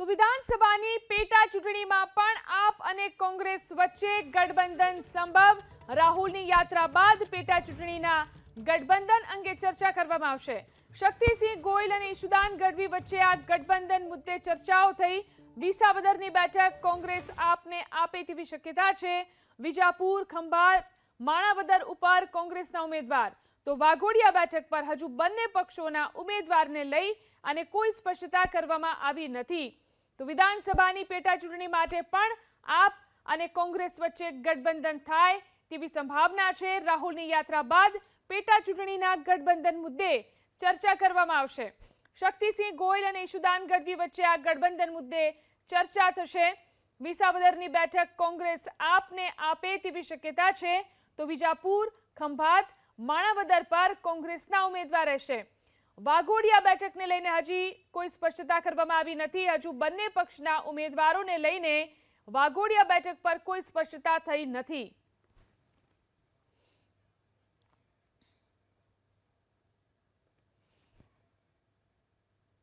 તો વિધાનસભાની પેટા ચૂંટણીમાં પણ આપ અને કોંગ્રેસ વચ્ચે ગઠબંધન સંભવ. રાહુલની યાત્રા બાદ પેટા ચૂંટણીના ગઠબંધન અંગે ચર્ચા કરવામાં આવશે. શક્તિસિંહ ગોયલ અને ઈશુદાન ગઢવી વચ્ચે આ ગઠબંધન મુદ્દે ચર્ચાઓ થઈ. વિસાવદરની બેઠક કોંગ્રેસ આપને આપે તેવી શક્યતા છે. વિજાપુર, ખંભાત, માણાવદર ઉપર કોંગ્રેસના ઉમેદવાર. તો વાઘોડિયા બેઠક પર હજુ બંને પક્ષોના ઉમેદવારને લઈ અને કોઈ સ્પષ્ટતા કરવામાં આવી નથી. તો વિધાનસભાની પેટા ચૂંટણી માટે પણ આપ અને કોંગ્રેસ વચ્ચે ગઠબંધન થાય તેવી સંભાવના છે. રાહુલની યાત્રા બાદ પેટા ચૂંટણીના ગઠબંધન મુદ્દે ચર્ચા કરવામાં આવશે. શક્તિસિંહ ગોયલ અને ઈશુદાન ગઢવી વચ્ચે આ ગઠબંધન મુદ્દે ચર્ચા થશે. વિસાવદરની બેઠક કોંગ્રેસ આપને આપે તેવી શક્યતા છે. તો વિજાપુર, ખંભાત, માણાવદર પર કોંગ્રેસના ઉમેદવાર રહેશે. વાઘોડિયા બેઠકને લઈને હજી કોઈ સ્પષ્ટતા કરવામાં આવી નથી. હજુ બંને પક્ષના ઉમેદવારોને લઈને વાઘોડિયા બેઠક પર કોઈ સ્પષ્ટતા થઈ નથી.